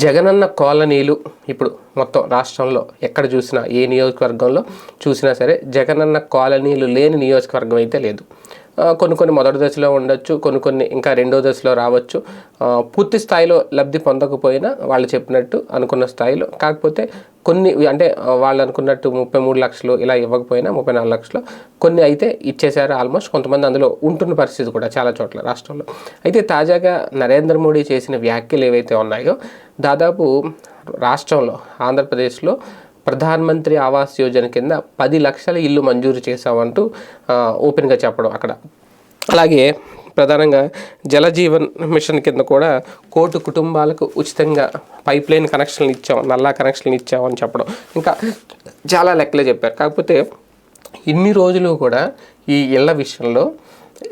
జగనన్న కాలనీలు ఇప్పుడు మొత్తం రాష్ట్రంలో ఎక్కడ చూసినా ఏ నియోజకవర్గంలో చూసినా సరే జగనన్న కాలనీలు లేని నియోజకవర్గం అయితే లేదు. కొన్ని కొన్ని మొదటి దశలో ఉండొచ్చు కొన్ని కొన్ని ఇంకా రెండో దశలో రావచ్చు. పూర్తి స్థాయిలో లబ్ధి పొందకపోయినా వాళ్ళు చెప్పినట్టు అనుకున్న స్థాయిలో కాకపోతే కొన్ని అంటే వాళ్ళు అనుకున్నట్టు ముప్పై మూడు లక్షలు ఇలా ఇవ్వకపోయినా ముప్పై నాలుగు లక్షలు కొన్ని అయితే ఇచ్చేశారు ఆల్మోస్ట్. కొంతమంది అందులో ఉంటున్న పరిస్థితి కూడా చాలా చోట్ల రాష్ట్రంలో. అయితే తాజాగా నరేంద్ర మోడీ చేసిన వ్యాఖ్యలు ఏవైతే ఉన్నాయో దాదాపు రాష్ట్రంలో ఆంధ్రప్రదేశ్లో ప్రధాన్ మంత్రి ఆవాస్ యోజన కింద పది లక్షల ఇల్లు మంజూరు చేశామంటూ ఓపెన్గా చెప్పడం అక్కడ. అలాగే ప్రధానంగా జలజీవన్ మిషన్ కింద కూడా కోటి కుటుంబాలకు ఉచితంగా పైప్ లైన్ కనెక్షన్లు ఇచ్చాం నల్లా కనెక్షన్లు ఇచ్చామని చెప్పడం. ఇంకా చాలా లెక్కలే చెప్పారు. కాకపోతే ఇన్ని రోజులు కూడా ఈ ఇళ్ళ విషయంలో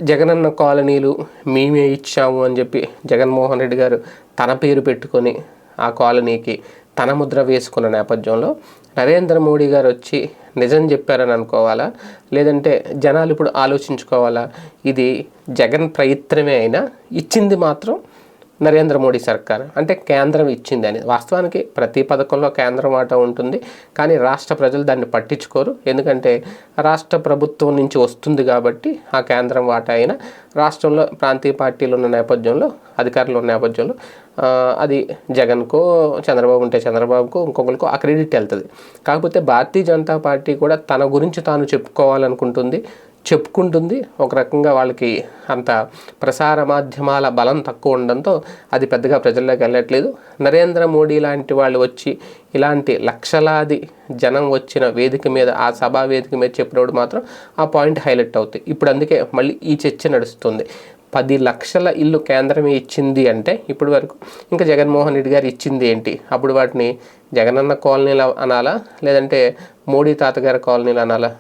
జగనన్న కాలనీలు మేమే ఇచ్చాము అని చెప్పి జగన్మోహన్ రెడ్డి గారు తన పేరు పెట్టుకొని ఆ కాలనీకి తన ముద్ర వేసుకున్న నేపథ్యంలో నరేంద్ర మోడీ గారు వచ్చి నిజం చెప్పారని అనుకోవాలా? లేదంటే జనాలు ఇప్పుడు ఆలోచించుకోవాలా? ఇది జగన్ ప్రయత్నమే అయినా? ఇచ్చింది మాత్రం నరేంద్ర మోడీ సర్కార్. అంటే కేంద్రం ఇచ్చింది అని. వాస్తవానికి ప్రతి పథకంలో కేంద్రం వాటా ఉంటుంది. కానీ రాష్ట్ర ప్రజలు దాన్ని పట్టించుకోరు. ఎందుకంటే రాష్ట్ర ప్రభుత్వం నుంచి వస్తుంది కాబట్టి ఆ కేంద్రం వాటా అయినా రాష్ట్రంలో ప్రాంతీయ పార్టీలు ఉన్న నేపథ్యంలో అధికారులు ఉన్న నేపథ్యంలో అది జగన్కో చంద్రబాబు ఉంటే చంద్రబాబుకో ఇంకొకరికో ఆ క్రెడిట్ వెళ్తుంది. కాకపోతే భారతీయ జనతా పార్టీ కూడా తన గురించి తాను చెప్పుకోవాలనుకుంటుంది. చెప్పుకుంటుంది. ఒక రకంగా వాళ్ళకి అంత ప్రసార మాధ్యమాల బలం తక్కువ ఉండడంతో అది పెద్దగా ప్రజల్లోకి వెళ్ళట్లేదు. నరేంద్ర మోడీ లాంటి వాళ్ళు వచ్చి ఇలాంటి లక్షలాది జనం వచ్చిన వేదిక మీద ఆ సభా వేదిక మీద చెప్పినప్పుడు మాత్రం ఆ పాయింట్ హైలైట్ అవుతాయి. ఇప్పుడు అందుకే మళ్ళీ ఈ చర్చ నడుస్తుంది. పది లక్షల ఇల్లు కేంద్రమే ఇచ్చింది అంటే ఇప్పటి వరకు ఇంకా జగన్మోహన్ రెడ్డి గారు ఇచ్చింది ఏంటి? అప్పుడు వాటిని జగనన్న కాలనీలు అనాలా? లేదంటే మోడీ తాతగారి కాలనీలు అనాలా?